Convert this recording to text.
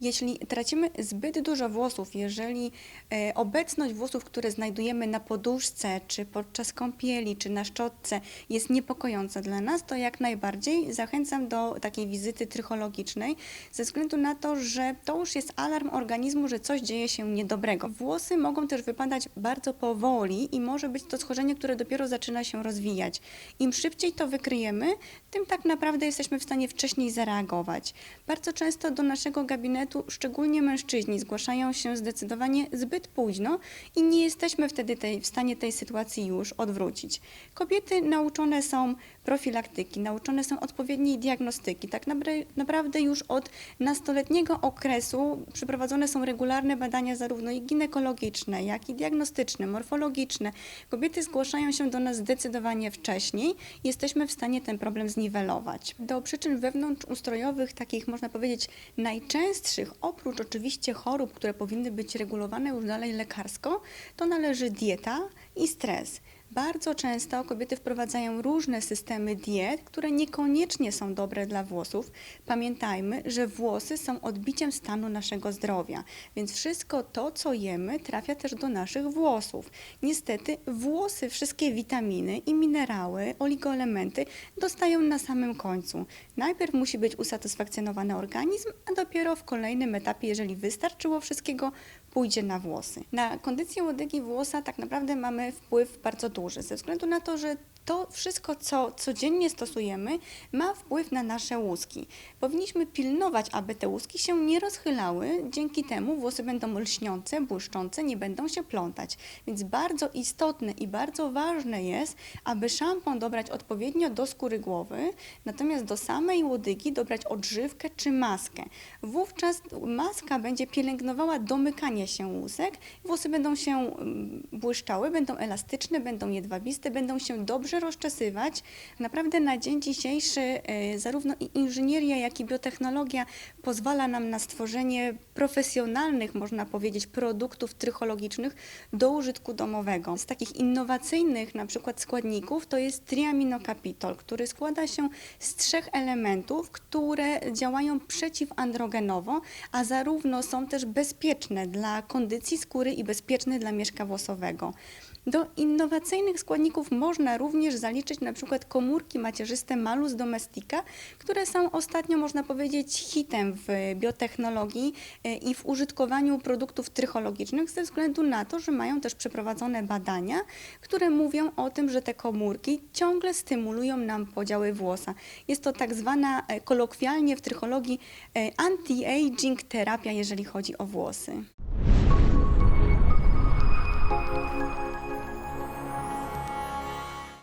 Jeśli tracimy zbyt dużo włosów, jeżeli e, obecność włosów, które znajdujemy na poduszce, czy podczas kąpieli, czy na szczotce jest niepokojąca dla nas, to jak najbardziej zachęcam do takiej wizyty trychologicznej, ze względu na to, że to już jest alarm organizmu, że coś dzieje się niedobrego. Włosy mogą też wypadać bardzo powoli i może być to schorzenie, które dopiero zaczyna się rozwijać. Im szybciej to wykryjemy, tym tak naprawdę jesteśmy w stanie wcześniej zareagować. Bardzo często do naszego gabinetu, szczególnie mężczyźni, zgłaszają się zdecydowanie zbyt późno i nie jesteśmy wtedy tej, w stanie tej sytuacji już odwrócić. Kobiety nauczone są profilaktyki, nauczone są odpowiedniej diagnostyki. Tak napra- naprawdę już od nastoletniego okresu przeprowadzone są regularne badania zarówno i ginekologiczne, jak i diagnostyczne, morfologiczne. Kobiety zgłaszają się do nas zdecydowanie wcześniej. Jesteśmy w stanie ten problem zniwelować. Do przyczyn wewnątrzustrojowych, takich można powiedzieć najczęstszych, oprócz oczywiście chorób, które powinny być regulowane już dalej lekarsko, to należy dieta i stres. Bardzo często kobiety wprowadzają różne systemy diet, które niekoniecznie są dobre dla włosów. Pamiętajmy, że włosy są odbiciem stanu naszego zdrowia, więc wszystko to, co jemy, trafia też do naszych włosów. Niestety, włosy, wszystkie witaminy i minerały, oligoelementy dostają na samym końcu. Najpierw musi być usatysfakcjonowany organizm, a dopiero w kolejnym etapie, jeżeli wystarczyło wszystkiego, pójdzie na włosy. Na kondycję łodygi włosa tak naprawdę mamy wpływ bardzo duży, ze względu na to, że to wszystko, co codziennie stosujemy, ma wpływ na nasze łuski. Powinniśmy pilnować, aby te łuski się nie rozchylały, dzięki temu włosy będą lśniące, błyszczące, nie będą się plątać. Więc bardzo istotne i bardzo ważne jest, aby szampon dobrać odpowiednio do skóry głowy, natomiast do samej łodygi dobrać odżywkę czy maskę. Wówczas maska będzie pielęgnowała domykanie się łusek, włosy będą się mm, błyszczały, będą elastyczne, będą jedwabiste, będą się dobrze rozczesywać. Naprawdę na dzień dzisiejszy e, zarówno i inżynieria, jak i biotechnologia pozwala nam na stworzenie profesjonalnych, można powiedzieć, produktów trychologicznych do użytku domowego. Z takich innowacyjnych na przykład składników to jest triaminokapitol, który składa się z trzech elementów, które działają przeciwandrogenowo, a zarówno są też bezpieczne dla kondycji skóry i bezpieczne dla mieszka włosowego. Do innowacyjnych składników można również zaliczyć na przykład komórki macierzyste Malus domestica, które są ostatnio, można powiedzieć, hitem w biotechnologii e, i w użytkowaniu produktów trychologicznych ze względu na to, że mają też przeprowadzone badania, które mówią o tym, że te komórki ciągle stymulują nam podziały włosa. Jest to tak zwana e, kolokwialnie w trychologii e, anti-aging terapia, jeżeli chodzi o włosy.